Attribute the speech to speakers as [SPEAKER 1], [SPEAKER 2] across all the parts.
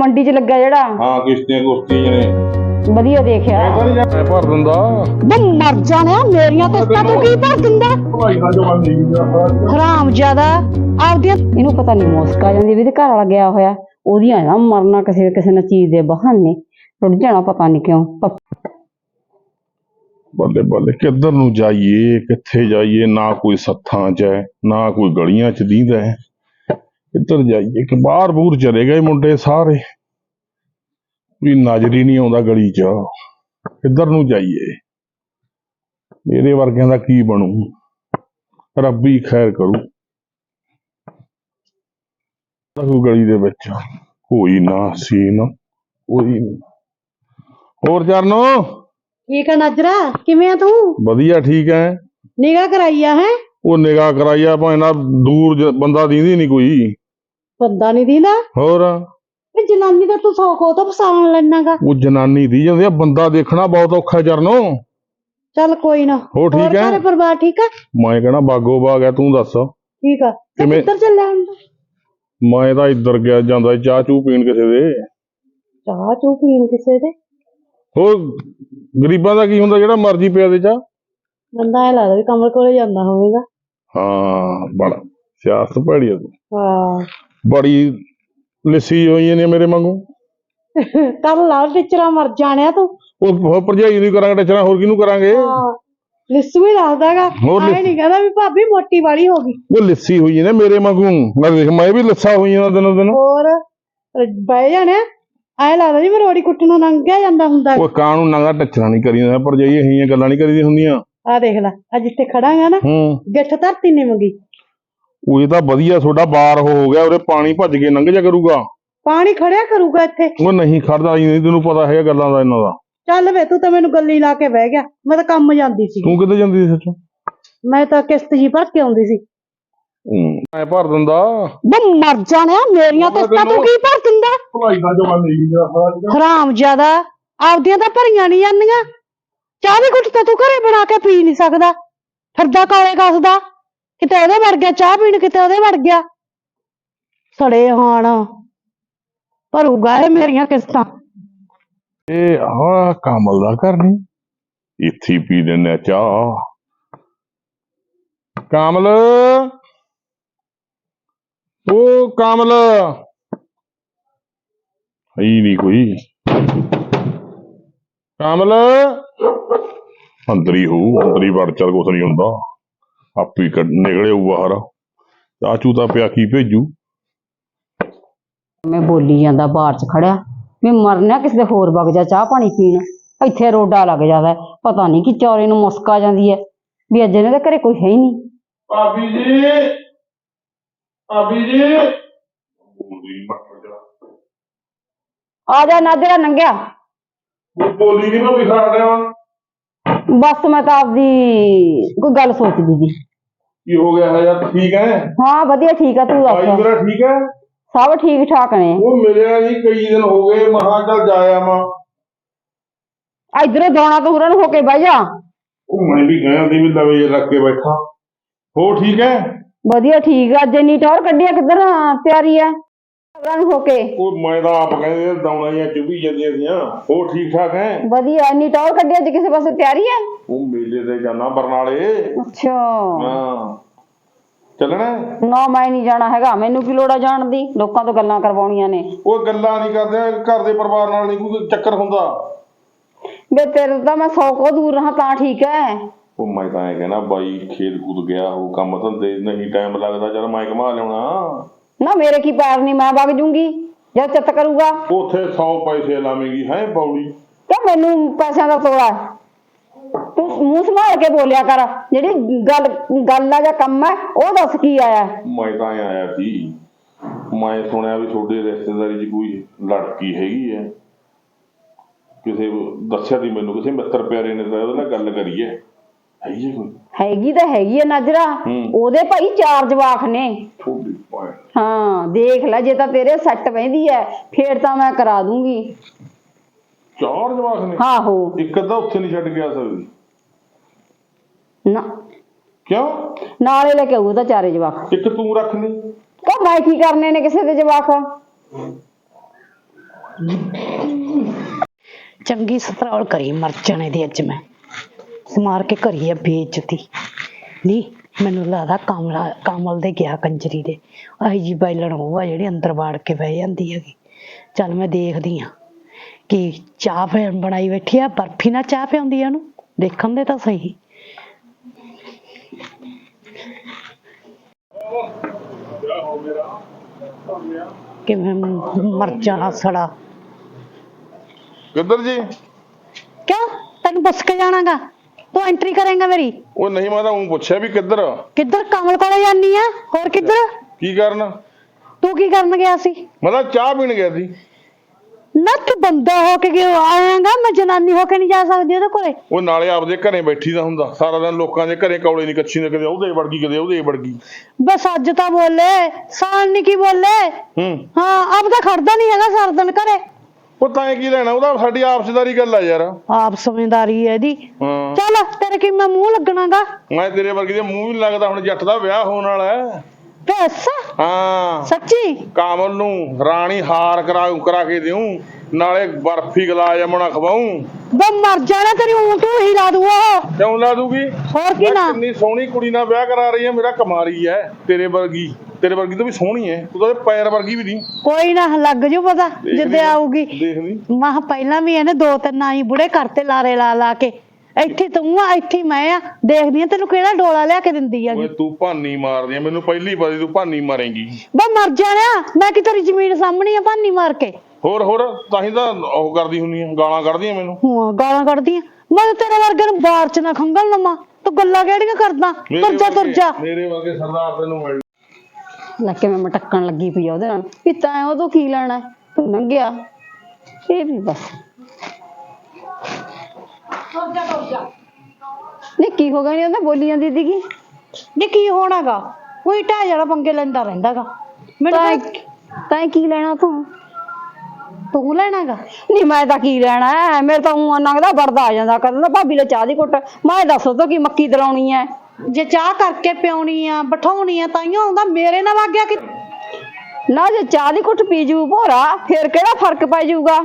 [SPEAKER 1] ਮੰਡੀ 'ਚ ਲੱਗਾ ਜਿਹੜਾ।
[SPEAKER 2] ਹਾਂ ਕਿਸ਼ਤੀਆਂ ਕੁਸ਼ਤੀਆਂ ਨੇ
[SPEAKER 1] ਵਧੀਆ ਦੇਖਿਆ।
[SPEAKER 2] ਮੈਂ ਭਰ ਦਿੰਦਾ।
[SPEAKER 1] ਬੰ ਮਰ ਜਾਣਿਆ ਮੇਰੀਆਂ ਕਿਸ਼ਤਾਂ ਤੂੰ ਕੀ ਭਰ ਦਿੰਦਾ?
[SPEAKER 2] ਭਾਈ ਦਾ ਜਵਾਨ ਨਹੀਂ
[SPEAKER 1] ਹਰਾਮ ਜ਼ਿਆਦਾ। ਆਪਦੀਆਂ ਇਹਨੂੰ ਪਤਾ ਨਹੀਂ ਮੁਸਕ ਆ ਜਾਂਦੀ ਵੀ ਇਹਦੇ ਘਰ ਵਾਲਾ ਗਿਆ ਹੋਇਆ। ਉਹਦੀਆਂ ਨਾ ਮਰਨਾ ਕਿਸੇ ਕਿਸੇ ਨਾ ਚੀਜ਼ ਦੇ ਬਹਾਨੇ। ਟੁੱਟ ਜਾਣਾ ਪਤਾ ਨਹੀਂ ਕਿਉਂ। ਪ-
[SPEAKER 2] ਬੱਲੇ ਬੱਲੇ ਕਿੱਧਰ ਨੂੰ ਜਾਈਏ ਕਿੱਥੇ ਜਾਈਏ? ਨਾ ਕੋਈ ਸੱਥਾਂ 'ਚ ਹੈ ਨਾ ਕੋਈ ਗਲੀਆਂ 'ਚ ਦੀਂਦਾ ਹੈ। ਕਿੱਧਰ ਜਾਈਏ ਕਿ ਬਾਹਰ ਬੂਰ ਚਲੇ ਗਏ ਮੁੰਡੇ ਸਾਰੇ। ਵੀ ਨਜ਼ਰ ਹੀ ਨਹੀਂ ਆਉਂਦਾ ਗਲੀ 'ਚ। ਕਿੱਧਰ ਨੂੰ ਜਾਈਏ? ਮੇਰੇ ਵਰਗਿਆਂ ਦਾ ਕੀ ਬਣੂ? ਰੱਬੀ ਖੈਰ ਕਰੂ। ਰਹੂ ਗਲੀ ਦੇ ਵਿੱਚ। ਕੋਈ ਨਾ ਸੀਨ। ਕੋਈ ਨਾ। ਹੋਰ ਚਰਨੋ?
[SPEAKER 1] ਠੀਕ ਆ ਨਜਰਾ ਕਿਵੇਂ ਆ ਤੂੰ?
[SPEAKER 2] ਵਧੀਆ ਠੀਕ ਹੈ
[SPEAKER 1] ਨਿਗਾ ਕਰਾਈਆ ਹੈ?
[SPEAKER 2] ਉਹ ਨਿਗਾਹ ਕਰਾਈਆ ਭਾਵੇਂ ਨਾ ਦੂਰ ਬੰਦਾ ਦੀਂਦੀ ਨਹੀਂ ਕੋਈ।
[SPEAKER 1] ਬੰਦਾ ਨਹੀਂ ਦੀਦਾ।
[SPEAKER 2] ਹੋਰ?
[SPEAKER 1] ਵੀ ਜਨਾਨੀ ਦਾ ਤੂੰ ਸੌ ਕੋ ਤਾਂ ਫਸਾਉਣ ਲੈਣਾਗਾ।
[SPEAKER 2] ਉਹ ਜਨਾਨੀ ਦੀ ਜਾਂਦੀ ਆ ਬੰਦਾ ਦੇਖਣਾ ਬਹੁਤ ਔਖਾ ਚਰਨੋ
[SPEAKER 1] ਚੱਲ ਕੋਈ ਨਾ।
[SPEAKER 2] ਹੋਰ ਠੀਕ ਹੈ?
[SPEAKER 1] ਘਰੇ ਪਰਿਵਾਰ ਠੀਕ ਆ?
[SPEAKER 2] ਮੈਂ ਕਹਣਾ ਬਾਗੋ ਬਾਗ ਹੈ ਤੂੰ ਦੱਸ।
[SPEAKER 1] ਠੀਕ ਆ।
[SPEAKER 2] ਕਿਵੇਂ?
[SPEAKER 1] ਕਿੱਧਰ ਚੱਲਿਆ ਤੂੰ?
[SPEAKER 2] ਮੈਂ ਤਾਂ ਇੱਧਰ ਗਿਆ ਜਾਂਦਾ ਚਾਹ ਚੂ ਪੀਣ ਕਿਸੇ ਦੇ।
[SPEAKER 1] ਚਾਹ ਚੂ ਪੀਣ ਕਿਸੇ ਦੇ?
[SPEAKER 2] ਹੋਰ ਗਰੀਬਾਂ ਦਾ ਕੀ ਹੁੰਦਾ ਜਿਹੜਾ ਮਰਜ਼ੀ ਪਿਆ ਦੇ ਚਾਹ।
[SPEAKER 1] ਬੰਦਾ ਇਹ ਲੱਗਦਾ ਵੀ ਕਮਲ ਕੋਲੇ ਜਾਂਦਾ ਹੋਵੇਗਾ।
[SPEAKER 2] ਹਾਂ ਬੜਾ ਸਿਆਸਤ ਭੜੀ ਆ ਤੂੰ।
[SPEAKER 1] ਹਾਂ।
[SPEAKER 2] ਬੜੀ ਲਿੱਸੀ ਹੋਈਆਂ ਨੇ ਮੇਰੇ ਵਾਂਗੂ।
[SPEAKER 1] ਕੱਲ ਲਾਲ ਟੀਚਰਾਂ ਮਰ ਜਾਣਿਆ ਤੂੰ।
[SPEAKER 2] ਉਹ ਉਹ ਭਰਜਾਈ ਨੂੰ ਕਰਾਂਗੇ ਟੱਚਣਾ ਹੋਰ ਕਿਹਨੂੰ ਕਰਾਂਗੇ?
[SPEAKER 1] ਹਾਂ ਲਿਸੂ ਵੀ ਦੱਸਦਾਗਾ।
[SPEAKER 2] ਹੋਰ
[SPEAKER 1] ਆਏ
[SPEAKER 2] ਲਿਸ-
[SPEAKER 1] ਨਹੀਂ ਕਹਿੰਦਾ ਵੀ ਭਾਬੀ ਮੋਟੀ ਵਾਲੀ ਹੋ ਗਈ।
[SPEAKER 2] ਉਹ ਲਿੱਸੀ ਹੋਈ ਨੇ ਮੇਰੇ ਵਾਂਗੂ। ਮੈਂ ਦੇਖ ਮੈਂ ਵੀ ਲੱਸਾ ਹੋਈ ਨਾ ਦਿਨੋਂ ਦਿਨ।
[SPEAKER 1] ਹੋਰ ਬਹਿ ਜਾਣੇ। ਐ ਲੱਗਦਾ ਜੀ ਮੈਂ ਰੋੜੀ ਕੁੱਟਣੋਂ ਲੰਘਿਆ ਜਾਂਦਾ ਹੁੰਦਾ।
[SPEAKER 2] ਉਹ ਕਾਂ ਨੂੰ ਨੰਗਾ ਟੱਚਣਾ ਨਹੀਂ ਕਰੀ ਜਾਂਦਾ ਪਰ ਜਾਈਏ ਇਹੀਆਂ ਗੱਲਾਂ ਨਹੀਂ ਕਰੀਦੀਆਂ ਹੁੰਦੀਆਂ।
[SPEAKER 1] ਆ ਦੇਖ ਲੈ ਅੱਜ ਜਿੱਥੇ ਖੜਾਂਗਾ ਨਾ।
[SPEAKER 2] ਹੂੰ।
[SPEAKER 1] ਗਿੱਠ ਧਰਤੀ ਨਿਮਗੀ
[SPEAKER 2] ਉਹ ਇਹ ਤਾਂ ਵਧੀਆ ਤੁਹਾਡਾ ਬਾਰ ਹੋ ਗਿਆ ਉਰੇ ਪਾਣੀ ਭੱਜ ਕੇ ਲੰਘ ਜਾ ਕਰੂਗਾ।
[SPEAKER 1] ਪਾਣੀ ਖੜਿਆ ਕਰੂਗਾ ਇੱਥੇ।
[SPEAKER 2] ਉਹ ਨਹੀਂ ਖੜਦਾ ਹੀ ਨਹੀਂ ਤੈਨੂੰ ਪਤਾ ਹੈਗਾ ਗੱਲਾਂ ਦਾ ਇਹਨਾਂ ਦਾ।
[SPEAKER 1] ਚੱਲ ਵੇ ਤੂੰ ਤਾਂ ਮੈਨੂੰ ਗੱਲੀ ਲਾ ਕੇ ਬਹਿ ਗਿਆ। ਮੈਂ ਤਾਂ ਕੰਮ ਜਾਂਦੀ ਸੀ।
[SPEAKER 2] ਤੂੰ ਕਿੱਥੇ ਜਾਂਦੀ ਸੀ ਸੱਚੋਂ
[SPEAKER 1] ਮੈਂ ਤਾਂ ਕਿਸ਼ਤ ਜੀ ਭਰ ਕੇ ਆਉਂਦੀ ਸੀ।
[SPEAKER 2] ਮੈਂ ਭਰ ਦਿੰਦਾ।
[SPEAKER 1] ਬੰ ਮਰ ਜਾਣਿਆ ਮੇਰੀਆਂ ਕਿਸ਼ਤਾਂ ਤੂੰ ਕੀ ਭਰ ਦਿੰਦਾ?
[SPEAKER 2] ਭਲਾਈ ਦਾ ਜਵਾਨ ਨਹੀਂ
[SPEAKER 1] ਹਰਾਮ ਜ਼ਿਆਦਾ ਆਪਦੀਆਂ ਤਾਂ ਭਰੀਆਂ ਨਹੀਂ ਜਾਂਦੀਆਂ। ਚਾਹ ਦੀ ਘੁੱਟ ਤਾਂ ਤੂੰ ਘਰੇ ਬਣਾ ਕੇ ਪੀ ਨਹੀਂ ਸਕਦਾ। ਫਿਰਦਾ ਕਾਲੇ ਕੱਸਦਾ ਕਿਤੇ ਉਹਦੇ ਵੜ ਗਿਆ, ਚਾਹ ਪੀਣ ਕਿਤੇ ਉਹਦੇ ਵੜ ਗਿਆ। ਸੜੇ ਹਾਣ, ਭਰੂਗਾ ਇਹ ਮੇਰੀਆਂ ਕਿਸ਼ਤਾਂ।
[SPEAKER 2] ਇਹ ਆ ਕਮਲ ਦਾ ਕਰਨੀ ਇੱਥੇ ਹੀ ਪੀ ਲੈਨੇ ਆ ਚਾਹ। ਕਮਲ ਉਹ ਕਮਲ। ਹੀ ਨਹੀਂ ਕੋਈ। ਕਮਲ, ਅੰਦਰ ਹੀ ਹੋ, ਅੰਦਰ ਹੀ ਵੜ ਚੱਲ, ਕੁਛ ਨਹੀਂ ਹੁੰਦਾ। ਆਪੇ ਕੱਢ ਨਿਕਲੇ ਆਊ ਬਾਹਰ ਚਾਚੂ ਤਾਂ ਪਿਆ ਕੀ ਭੇਜੂ?
[SPEAKER 1] ਮੈਂ ਬੋਲੀ ਜਾਂਦਾ ਬਾਹਰ ਚ ਖੜਿਆ। ਵੀ ਮਰਨਾ ਕਿਸੇ ਦੇ ਹੋਰ ਵਗ ਜਾ ਚਾਹ ਪਾਣੀ ਪੀਣ। ਇੱਥੇ ਰੋਡਾ ਲੱਗ ਜਾਂਦਾ ਹੈ। ਪਤਾ ਨਹੀਂ ਕਿ ਚੌਰੇ ਨੂੰ ਮੁਸਕ ਆ ਜਾਂਦੀ ਹੈ। ਵੀ ਅੱਜ ਇਹਨਾਂ ਦੇ ਘਰੇ ਕੋਈ ਹੈ ਹੀ ਨਹੀਂ।
[SPEAKER 2] ਭਾਬੀ ਜੀ! ਭਾਬੀ ਜੀ! ਬੋਲੀ ਮੱਟ ਜਾ।
[SPEAKER 1] ਆ ਜਾ ਨਾਜਰਾ ਨੰਗਿਆ।
[SPEAKER 2] ਉਹ ਬੋਲੀ ਨਹੀਂ ਮੈਂ ਵਿਖਾ ਰਿਹਾ
[SPEAKER 1] ਬਸ ਮੈਂ ਤਾਂ ਆਪਦੀ ਕੋਈ ਗੱਲ ਸੋਚਦੀ ਸੀ।
[SPEAKER 2] ਕੀ ਹੋ ਗਿਆ ਹੈ ਯਾਰ ਠੀਕ ਹੈ?
[SPEAKER 1] ਹਾਂ ਵਧੀਆ ਠੀਕ ਆ ਤੂੰ
[SPEAKER 2] ਭਾਈ
[SPEAKER 1] ਦੱਸ
[SPEAKER 2] ਮੇਰਾ ਠੀਕ ਹੈ?
[SPEAKER 1] ਸਭ ਠੀਕ ਠਾਕ ਨੇ।
[SPEAKER 2] ਉਹ ਮਿਲਿਆ ਨਹੀਂ ਕਈ ਦਿਨ ਹੋ ਗਏ ਮਹਾ ਚੱਲ ਜਾਇਆ ਮਾਂ
[SPEAKER 1] ਇਧਰੋਂ ਦੋਣਾ ਤੋਂ ਹੁਰਨ ਹੋ ਕੇ ਬਹਿ ਜਾ।
[SPEAKER 2] ਉਹ ਮੈਂ ਵੀ ਗਿਆ ਦੀ ਵੀ ਲਵੇ ਰੱਖ ਕੇ ਬੈਠਾ। ਹੋ ਠੀਕ ਹੈ?
[SPEAKER 1] ਵਧੀਆ ਠੀਕ ਆ। ਅੱਜ ਇੰਨੀ ਟੌਰ ਕੱਢਿਆ ਕਿੱਧਰ ਤਿਆਰੀ ਹੈ ਹੁਰਨ ਹੋ ਕੇ।
[SPEAKER 2] ਉਹ ਮੈਂ ਤਾਂ ਆਪ ਕਹਿੰਦੇ ਦੌਣਾ ਜਾਂ ਚੁਭੀ ਜਾਂਦੀਆਂ ਸੀਆਂ। ਹੋ ਠੀਕ ਠਾਕ ਹੈ?
[SPEAKER 1] ਵਧੀਆ ਇੰਨੀ ਟੌਰ ਕੱਢਿਆ ਅੱਜ ਕਿਸੇ ਪਾਸੇ ਤਿਆਰੀ ਹੈ?
[SPEAKER 2] ਉਹ ਮੇਲੇ ਤੇ ਜਾਣਾ ਬਰਨਾਲੇ।
[SPEAKER 1] ਅੱਛਾ।
[SPEAKER 2] ਹਾਂ। ਚੱਲਣਾ ਹੈ?
[SPEAKER 1] ਨਾ ਮੈਂ ਨਹੀਂ ਜਾਣਾ ਹੈਗਾ। ਮੈਨੂੰ ਕੀ ਲੋੜ ਆ ਜਾਣ ਦੀ? ਲੋਕਾਂ ਤੋਂ ਗੱਲਾਂ ਕਰਵਾਉਣੀਆਂ ਨੇ।
[SPEAKER 2] ਉਹ ਗੱਲਾਂ ਨਹੀਂ ਕਰਦੇ ਘਰ ਦੇ ਪਰਿਵਾਰ ਨਾਲ ਨਹੀਂ ਕੋਈ ਚੱਕਰ ਹੁੰਦਾ।
[SPEAKER 1] ਵੇ ਤੇਰੇ ਤਾਂ ਮੈਂ ਸੌ ਕੋ ਦੂਰ ਰਹਾ ਤਾਂ ਠੀਕ ਹੈ।
[SPEAKER 2] ਉਹ ਮੈਂ ਤਾਂ ਇਹ ਕਹਿਣਾ ਬਾਈ ਖੇਤ ਕੂਦ ਗਿਆ ਉਹ ਕੰਮ ਧੰਦੇ ਨਹੀਂ ਟਾਈਮ ਲੱਗਦਾ ਚਲ ਮੈਂ ਘਮਾ ਲਿਆਉਣਾ।
[SPEAKER 1] ਨਾ ਮੇਰੇ ਕੀ ਪੈਰ ਨਹੀਂ ਮੈਂ ਵਗ ਜੂੰਗੀ ਜਦ ਚਿੱਤ ਕਰੂਗਾ
[SPEAKER 2] ਉੱਥੇ 100 ਪੈਸੇ ਲਾਵੇਂਗੀ ਹੈ ਬੌੜੀ
[SPEAKER 1] ਕਿ ਮੈਨੂੰ ਪੈਸਿਆਂ ਦਾ ਤੋੜਾ? ਤੂੰ ਮੂੰਹ ਸੰਭਾਲ ਕੇ ਬੋਲਿਆ ਕਰ ਜਿਹੜੀ ਗੱਲ ਗੱਲ ਆ ਜਾਂ ਕੰਮ ਹੈ ਉਹ ਦੱਸ ਕੀ ਆਇਆ?
[SPEAKER 2] ਮੈਂ ਤਾਂ ਐਂ ਆਇਆ ਸੀ ਮੈਂ ਸੁਣਿਆ ਵੀ ਤੁਹਾਡੇ ਰਿਸ਼ਤੇਦਾਰੀ 'ਚ ਕੋਈ ਲੜਕੀ ਹੈਗੀ ਹੈ ਕਿਸੇ ਦੱਸਿਆ ਦੀ ਮੈਨੂੰ ਕਿਸੇ ਮਿੱਤਰ ਪਿਆਰੇ ਨੇ ਤਾਂ ਉਹਦੇ ਨਾਲ ਗੱਲ ਕਰੀ ਹੈ ਹੈਗੀ ਹੈ ਕੋਈ?
[SPEAKER 1] ਹੈਗੀ ਤਾਂ ਹੈਗੀ ਹੈ ਨਜਰਾ।
[SPEAKER 2] ਹੂੰ।
[SPEAKER 1] ਉਹਦੇ ਭਾਈ ਚਾਰ ਜਵਾਕ ਨੇ।
[SPEAKER 2] ਥੋੜੀ ਪਾਏ
[SPEAKER 1] ਹਾਂ ਦੇਖ ਲੈ ਜੇ ਤਾਂ ਤੇਰੇ ਸੱਟ ਪੈਂਦੀ ਹੈ ਫੇਰ ਤਾਂ ਮੈਂ ਕਰਾ ਦੂੰਗੀ।
[SPEAKER 2] ਚਾਰ ਜਵਾਕ ਨੇ?
[SPEAKER 1] ਆਹੋ।
[SPEAKER 2] ਇੱਕ ਅੱਧਾ ਉੱਥੇ ਨਹੀਂ ਛੱਡ ਗਿਆ ਸਕਦੀ।
[SPEAKER 1] ਨਾ।
[SPEAKER 2] ਕਿਉਂ?
[SPEAKER 1] ਨਾਲੇ ਲੈ ਕੇ ਆਊ ਤਾਂ ਚਾਰੇ ਜਵਾਕ।
[SPEAKER 2] ਇੱਕ ਤੂੰ ਰੱਖ ਲਈ
[SPEAKER 1] ਕਹ ਮੈਂ ਕੀ ਕਰਨੇ ਨੇ ਕਿਸੇ ਦੇ ਜਵਾਕ? ਚੰਗੀ ਸਤਰੌਲ ਕਰੀ ਮਰ ਜਾਣੇ ਦੀ ਅੱਜ ਮੈਂ। ਸਮਾਰ ਕੇ ਕਰੀ ਆ ਬੇਇੱਜ਼ਤੀ। ਨਹੀਂ ਮੈਨੂੰ ਲੱਗਦਾ ਕਮਲਾ ਕਮਲ ਦੇ ਗਿਆ ਕੰਜਰੀ ਦੇ। ਆਈ ਜੀ ਉਹ ਆ ਜਿਹੜੀ ਅੰਦਰ ਵਾੜ ਕੇ ਬਹਿ ਜਾਂਦੀ ਹੈਗੀ। ਚੱਲ ਮੈਂ ਦੇਖਦੀ ਆ ਕਿ ਚਾਹ ਫੇ ਬਣਾਈ ਬੈਠੀ ਆ ਬਰਫੀ ਨਾਲ ਚਾਹ ਪਿਆਉਂਦੀ ਆ ਉਹਨੂੰ? ਦੇਖਣ ਦੇ ਤਾਂ ਸਹੀ। ਕਿਵੇਂ ਮਰ ਜਾਣਾ ਸੜਾ
[SPEAKER 2] ਕਿੱਧਰ ਜੀ?
[SPEAKER 1] ਕਿਉਂ? ਤੈਨੂੰ ਪੁੱਛ ਕੇ ਜਾਣਾਗਾ। ਤੂੰ ਐਂਟਰੀ ਕਰੇਂਗਾ ਮੇਰੀ।
[SPEAKER 2] ਉਹ ਨਹੀਂ ਮੈਂ ਤਾਂ ਉਹ ਪੁੱਛਿਆ ਵੀ ਕਿੱਧਰ
[SPEAKER 1] ਕਿੱਧਰ? ਕਮਲ ਕੋਲੇ ਜਾਨੀ ਆ? ਹੋਰ ਕਿੱਧਰ?
[SPEAKER 2] ਕੀ ਕਰਨ?
[SPEAKER 1] ਤੂੰ ਕੀ ਕਰਨ ਗਿਆ ਸੀ?
[SPEAKER 2] ਮੈਂ ਤਾਂ ਚਾਹ ਪੀਣ ਗਿਆ ਸੀ।
[SPEAKER 1] ਨਾ ਤੂੰ ਬੰਦਾ ਹੋ ਕੇ ਗਿਆ ਆਇਆਗਾ ਮੈਂ ਜਨਾਨੀ ਹੋ ਕੇ ਨਹੀਂ ਜਾ ਸਕਦੀ ਉਹਦੇ ਕੋਲੇ।
[SPEAKER 2] ਉਹ ਨਾਲੇ ਆਪਦੇ ਘਰੇ ਬੈਠੀ ਦਾ ਹੁੰਦਾ। ਸਾਰਾ ਦਿਨ ਲੋਕਾਂ ਦੇ ਘਰੇ ਕੌਲੇ ਨਹੀਂ ਕੱਚੀ ਨੇ ਕਦੇ ਉਹਦੇ ਵੜ ਗਈ ਕਦੇ ਉਹਦੇ ਵੜ ਗਈ
[SPEAKER 1] ਬਸ ਅੱਜ ਤਾਂ ਬੋਲੇ। ਸਾਲ ਨਹੀਂ ਕੀ ਬੋਲੇ।
[SPEAKER 2] ਹੂੰ।
[SPEAKER 1] ਹਾਂ ਆਪ ਤਾਂ ਖੜਦਾ ਨਹੀਂ ਹੈਗਾ ਸਾਰਾ ਦਿਨ ਘਰੇ।
[SPEAKER 2] ਉਹ ਤਾਂ ਇਹ ਕੀ ਲੈਣਾ ਉਹਦਾ ਸਾਡੀ ਆਪਸਦਾਰੀ ਗੱਲ ਆ ਯਾਰ।
[SPEAKER 1] ਆਪ ਸਮਝਦਾਰੀ ਹੈ ਇਹਦੀ।
[SPEAKER 2] ਹਾਂ।
[SPEAKER 1] ਚੱਲ ਤੇਰੇ ਕੀ ਮੈਂ ਮੂੰਹ ਲੱਗਣਾਗਾ?
[SPEAKER 2] ਮੈਂ ਤੇਰੇ ਵਰਗੀ ਦੇ ਮੂੰਹ ਵੀ ਲੱਗਦਾ ਹੁਣ ਜੱਟ ਦਾ ਵਿਆਹ ਹੋਣ ਵਾਲਾ ਹੈ।
[SPEAKER 1] ਪੈਸਾ
[SPEAKER 2] ਹਾਂ।
[SPEAKER 1] ਸੱਚੀ?
[SPEAKER 2] ਕਾਮਲ ਨੂੰ ਰਾਣੀ ਹਾਰ ਕਰਾ ਕਰਾ ਕੇ ਦਿਉ ਨਾਲੇ ਬਰਫੀ ਗਲਾ ਜਮਣਾ ਖਵਾਉਂ
[SPEAKER 1] ਬੇ ਮਰ ਜਾਣਾ ਤੇਰੀ ਊਂਟ ਨੂੰ ਹੀ ਲਾ ਦੂ ਉਹ।
[SPEAKER 2] ਕਿਉਂ ਲਾ ਦੂਗੀ?
[SPEAKER 1] ਹੋਰ ਕੀ
[SPEAKER 2] ਮੈਂ
[SPEAKER 1] ਨਾ।
[SPEAKER 2] ਕਿੰਨੀ ਸੋਹਣੀ ਕੁੜੀ ਨਾਲ ਵਿਆਹ ਕਰਾ ਰਹੀ ਹੈ ਮੇਰਾ ਕਮਾਰੀ ਹੈ ਤੇਰੇ ਵਰਗੀ। ਤੇਰੇ ਵਰਗੀ ਤਾਂ ਵੀ ਸੋਹਣੀ ਹੈ ਤੂੰ ਤਾਂ ਉਹਦੇ ਪੈਰ ਵਰਗੀ ਵੀ ਨਹੀਂ।
[SPEAKER 1] ਕੋਈ ਨਾ ਲੱਗ ਜੂ ਪਤਾ ਜਿੱਦੇ। ਆਊਗੀ।
[SPEAKER 2] ਦੇਖ ਲਈ
[SPEAKER 1] ਮਾਹ ਪਹਿਲਾਂ ਵੀ ਇਹਨੇ ਦੋ ਤਿੰਨ ਆਈ ਬੁੜੇ ਕਰਤੇ ਲਾਰੇ ਲਾ ਲਾ ਕੇ ਇੱਥੇ ਤੂੰ ਆ ਇੱਥੇ ਮੈਂ ਆ ਦੇਖਦੀ ਆ ਤੈਨੂੰ ਕਿਹੜਾ ਡੋਲਾ ਲਿਆ ਕੇ ਦਿੰਦੀ
[SPEAKER 2] ਓਏ
[SPEAKER 1] ਹੈਗੀ
[SPEAKER 2] ਤੂੰ ਭਾਨੀ ਮਾਰਦੀ ਆ ਮੈਨੂੰ ਪਹਿਲੀ ਵਾਰੀ ਤੂੰ ਭਾਨੀ ਮਾਰੇਂਗੀ।
[SPEAKER 1] ਬਾ ਮਰ ਜਾਣਾ ਮੈਂ ਕਿ ਤੇਰੀ ਜ਼ਮੀਨ ਸਾਹਮਣੀ ਆ ਭਾਨੀ ਮਾਰ ਕੇ।
[SPEAKER 2] ਹੋਰ ਹੋਰ ਤਾਂ ਹੀ ਤਾਂ ਉਹ ਕਰਦੀ ਹੁੰਨੀ ਆ ਗਾਲਾਂ ਕੱਢਦੀ ਆ ਮੈਨੂੰ।
[SPEAKER 1] ਹਾਂ ਗਾਲਾਂ ਕੱਢਦੀ ਆ। ਮੈਂ ਤਾਂ ਤੇਰੇ ਵਰਗੇ ਨੂੰ ਬਾਹਰ ਚ ਨਾ ਖੰਗਲ ਲਵਾਂ ਤੂੰ ਗੱਲਾਂ ਕਿਹੜੀਆਂ ਕਰਦਾ? ਤੁਰ ਜਾ ਤੁਰ ਜਾ।
[SPEAKER 2] ਮੇਰੇ ਵਰਗੇ ਸਰਦਾਰ ਤੈਨੂੰ ਮਿਲ
[SPEAKER 3] ਲੈ ਕੇ ਮੈਂ ਮਟਕਣ ਲੱਗੀ ਪਈ ਆ ਉਹਦੇ ਨਾਲ। ਵੀ ਤੈਂ ਉਹ ਤੋਂ ਕੀ ਲੈਣਾ? ਹੈ? ਤੂੰ ਲੰਘਿਆ। ਇਹ ਵੀ ਬਸ।
[SPEAKER 1] ਤੁਰ ਜਾ ਤੁਰ ਜਾ
[SPEAKER 3] ਨਹੀਂ ਕੀ ਹੋ ਗਿਆ ਉਹਨੇ ਬੋਲੀ ਜਾਂਦੀ ਸੀਗੀ।
[SPEAKER 1] ਨੀ ਕੀ ਹੋਣਾਗਾ? ਉਹੀ ਢਾ ਜਾਣਾ ਪੰਗੇ ਲੈਂਦਾ ਰਹਿੰਦਾਗਾ। ਮੈਨੂੰ
[SPEAKER 3] ਤੈਂ
[SPEAKER 1] ਤਾਂ-
[SPEAKER 3] ਤੈਂ ਕੀ ਲੈਣਾ ਤੂੰ?
[SPEAKER 1] ਤੂੰ ਲੈਣਾਗਾ?
[SPEAKER 3] ਨਹੀਂ ਮੈਂ ਤਾਂ ਕੀ ਲੈਣਾ? ਹੈ? ਮੇਰੇ ਤਾਂ ਉਹ ਨੰਗਦਾ ਵਰਦਾ ਆ ਜਾਂਦਾ। ਕਹਿੰਦਾ ਭਾਬੀ ਲੈ ਚਾਹ ਦੀ ਘੁੱਟ। ਮੈਂ ਦੱਸੋ ਤੋ ਕੀ ਮੱਕੀ ਦਲਾਉਣੀ ਹੈ
[SPEAKER 1] ਜੇ ਚਾਹ ਕਰਕੇ ਪਿਉਣੀ ਆ ਬਿਠਾਉਣੀ ਆ ਤਾਈਓ ਆਉਂਦਾ। ਮੇਰੇ ਨਾਲ ਵਗ ਗਿਆ ਕਿ
[SPEAKER 3] ਨਾ ਜੇ ਚਾਹ ਦੀ ਘੁੱਟ ਪੀ ਜੂ ਭੋਰਾ ਫਿਰ ਕਿਹੜਾ ਫ਼ਰਕ ਪੈ ਜਾਊਗਾ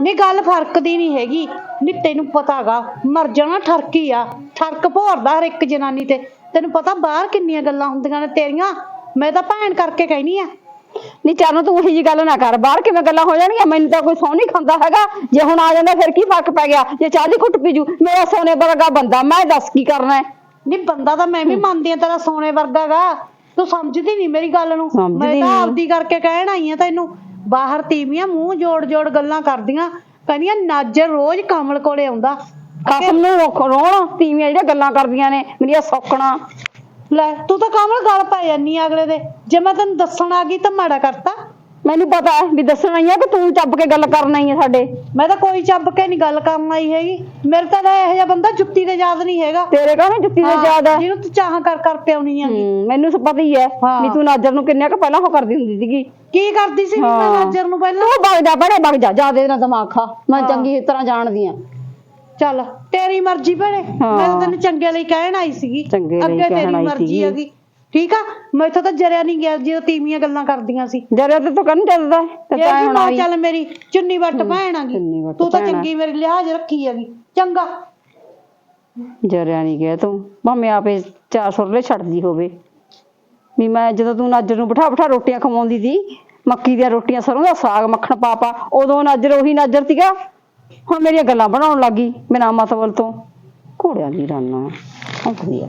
[SPEAKER 1] ਨੀ ਗੱਲ ਫ਼ਰਕ ਦੀ ਨਹੀਂ ਹੈਗੀ। ਨੀ ਤੈਨੂੰ ਪਤਾਗਾ ਮਰ ਜਾਣਾ ਠਰਕੀ ਆ। ਠਰਕ ਭੋਰਦਾ ਹਰ ਇੱਕ ਜਨਾਨੀ ਤੇ। ਤੈਨੂੰ ਪਤਾ ਬਾਹਰ ਕਿੰਨੀਆਂ ਗੱਲਾਂ ਹੁੰਦੀਆਂ ਨੇ ਤੇਰੀਆਂ? ਮੈਂ ਤਾਂ ਭੈਣ ਕਰਕੇ ਕਹਿਨੀ ਆ।
[SPEAKER 3] ਨਹੀਂ ਚੱਲ ਤੂੰ ਉਹੀ ਜੀ ਗੱਲ ਨਾ ਕਰ। ਬਾਹਰ ਕਿਵੇਂ ਗੱਲਾਂ ਹੋ ਜਾਣਗੀਆਂ ਮੈਨੂੰ ਤਾਂ ਕੋਈ ਸੌ ਨਹੀਂ ਖਾਂਦਾ ਹੈਗਾ। ਜੇ ਹੁਣ ਆ ਜਾਂਦਾ ਫਿਰ ਕੀ ਫ਼ਰਕ ਪੈ ਗਿਆ? ਜੇ ਚਾਹ ਦੀ ਘੁੱਟ ਪੀ ਜੂ ਮੇਰਾ ਸੋਨੇ ਵਰਗਾ ਬੰਦਾ ਮੈਂ ਦੱਸ ਕੀ ਕਰਨਾ ਹੈ?
[SPEAKER 1] ਨੀ ਬੰਦਾ ਤਾਂ ਮੈਂ ਵੀ ਮੰਨਦੀ ਆ ਤੇਰਾ ਸੋਨੇ ਵਰਗਾਗਾ ਤੂੰ ਸਮਝਦੀ ਨਹੀਂ ਮੇਰੀ ਗੱਲ ਨੂੰ।
[SPEAKER 3] ਸਮਝਦੀ
[SPEAKER 1] ਮੈਂ ਤਾਂ
[SPEAKER 3] ਨੀ।
[SPEAKER 1] ਆਪਦੀ ਕਰਕੇ ਕਹਿਣ ਆਈ ਆ ਤੈਨੂੰ। ਬਾਹਰ ਤੀਵੀਆਂ ਮੂੰਹ ਜੋੜ ਜੋੜ ਗੱਲਾਂ ਕਰਦੀਆਂ। ਕਹਿੰਦੀਆਂ ਨਾਜਰ ਰੋਜ਼ ਕਮਲ ਕੋਲੇ ਆਉਂਦਾ।
[SPEAKER 3] ਕਸਮ ਨੂੰ ਰੋਕ ਰੋਣ। ਤੀਵੀਆਂ ਜਿਹੜੀਆਂ ਗੱਲਾਂ ਕਰਦੀਆਂ ਨੇ ਮੇਰੀਆਂ ਸੌਕਣਾ।
[SPEAKER 1] ਲੈ ਤੂੰ ਤਾਂ ਕਮਲ ਗੱਲ ਪੈ ਜਾਨੀ ਆ ਅਗਲੇ ਦੇ। ਜੇ ਮੈਂ ਤੈਨੂੰ ਦੱਸਣ ਆ ਗਈ ਤਾਂ ਮਾੜਾ ਕਰਤਾ।
[SPEAKER 3] ਮੈਨੂੰ ਪਤਾ ਹੈ ਵੀ ਦੱਸਣਾ ਹੀ ਆ ਕਿ ਤੂੰ ਚੱਬ ਕੇ ਗੱਲ ਕਰਨਾ ਹੀ ਹੈ ਸਾਡੇ।
[SPEAKER 1] ਮੈਂ ਤਾਂ ਕੋਈ ਚੱਬ ਕੇ ਨਹੀਂ ਗੱਲ ਕਰਨ ਆਈ ਹੈਗੀ। ਮੇਰੇ ਤਾਂ ਇਹੋ ਜਿਹਾ ਬੰਦਾ ਜੁੱਤੀ ਦੇ ਯਾਦ ਨਹੀਂ ਹੈਗਾ।
[SPEAKER 3] ਤੇਰੇ ਕਹਣੇ ਜੁੱਤੀ ਦੇ ਯਾਦ ਹੈ
[SPEAKER 1] ਜਿਹਨੂੰ ਤੂੰ ਚਾਹਾਂ ਕਰ ਕਰ ਪਿਆਉਣੀ ਆ।
[SPEAKER 3] ਹੂੰ, ਮੈਨੂੰ ਸਭ ਪਤਾ ਹੀ ਹੈ
[SPEAKER 1] ਹਾਂ।
[SPEAKER 3] ਵੀ ਤੂੰ ਨਾਜਰ ਨੂੰ ਕਿੰਨੇ ਕੁ ਪਹਿਲਾਂ ਉਹ ਕਰਦੀ ਹੁੰਦੀ ਸੀਗੀ।
[SPEAKER 1] ਕੀ ਕਰਦੀ ਸੀ ਮੈਂ
[SPEAKER 3] ਹਾਂ।
[SPEAKER 1] ਨਾਜਰ ਨੂੰ ਪਹਿਲਾਂ?
[SPEAKER 3] ਤੂੰ ਵਗ ਜਾ ਬੜੇ ਵਗ ਜਾ। ਜਿਆਦੇ ਨਾ ਦਿਮਾਗ ਖਾ। ਮੈਂ ਚੰਗੀ ਤਰ੍ਹਾਂ ਜਾਣਦੀ ਆ।
[SPEAKER 1] ਚੱਲ ਤੇਰੀ ਮਰਜ਼ੀ ਭੈਣੇ।
[SPEAKER 3] ਹਾਂ।
[SPEAKER 1] ਮੈਂ ਤਾਂ ਤੈਨੂੰ ਚੰਗੇ ਲਈ ਕਹਿਣ ਆਈ ਸੀਗੀ।
[SPEAKER 3] ਚੰਗੇ ਲਈ
[SPEAKER 1] ਅੱਗੇ
[SPEAKER 3] ਕਹਿਣ
[SPEAKER 1] ਤੇਰੀ
[SPEAKER 3] ਆਈ
[SPEAKER 1] ਮਰਜ਼ੀ
[SPEAKER 3] ਸੀਗੀ।
[SPEAKER 1] ਹੈਗੀ। ਠੀਕ ਆ? ਮੈਥੋਂ ਤਾਂ ਜਰਿਆ ਨਹੀਂ ਗਿਆ ਜਦੋਂ ਤੀਵੀਆਂ ਗੱਲਾਂ ਕਰਦੀਆਂ ਸੀ।
[SPEAKER 3] ਜਰੇ ਤੇ ਤੂੰ ਚੱਲਦਾ ਹੈ, ਤੇ
[SPEAKER 1] ਇਹ
[SPEAKER 3] ਤੈਂ ਹੁਣ
[SPEAKER 1] ਮਾਂ
[SPEAKER 3] ਆਈ
[SPEAKER 1] ਚੱਲ ਮੇਰੀ ਚੁੰਨੀ ਵੱਟ ਭੈਣ ਆਗੀ
[SPEAKER 3] ਚੁੰਨੀ ਵੱਟ
[SPEAKER 1] ਤੂੰ ਤਾਂ
[SPEAKER 3] ਭੈਣ ਆ।
[SPEAKER 1] ਚੰਗੀ ਮੇਰੀ ਲਿਹਾਜ਼ ਰੱਖੀ ਹੈਗੀ। ਚੰਗਾ।
[SPEAKER 3] ਜਰਿਆ ਨਹੀਂ ਗਿਆ ਤੂੰ। ਭਾਵੇਂ ਆਪੇ ਚਾਰ ਸੁਰਲੇ ਛੱਡਦੀ ਹੋਵੇ। ਵੀ ਮੈਂ ਜਦੋਂ ਤੂੰ ਨਾਜਰ ਨੂੰ ਬਿਠਾ ਬਿਠਾ ਰੋਟੀਆਂ ਖਵਾਉਂਦੀ ਸੀ ਮੱਕੀ ਦੀਆਂ ਰੋਟੀਆਂ ਸਰੋਂ ਦਾ ਸਾਗ ਮੱਖਣ ਪਾ ਪਾ ਉਦੋਂ ਨਾਜਰ ਉਹੀ ਨਾਜਰ ਸੀਗਾ। ਹੁਣ ਮੇਰੀਆਂ ਗੱਲਾਂ ਬਣਾਉਣ ਲੱਗੀ ਬਿਨਾਂ ਮਤਲਬ ਤੋਂ। ਘੋੜਿਆਂ ਦੀ ਰਾਨਾ ਹੌਂਕਦੀ ਆ।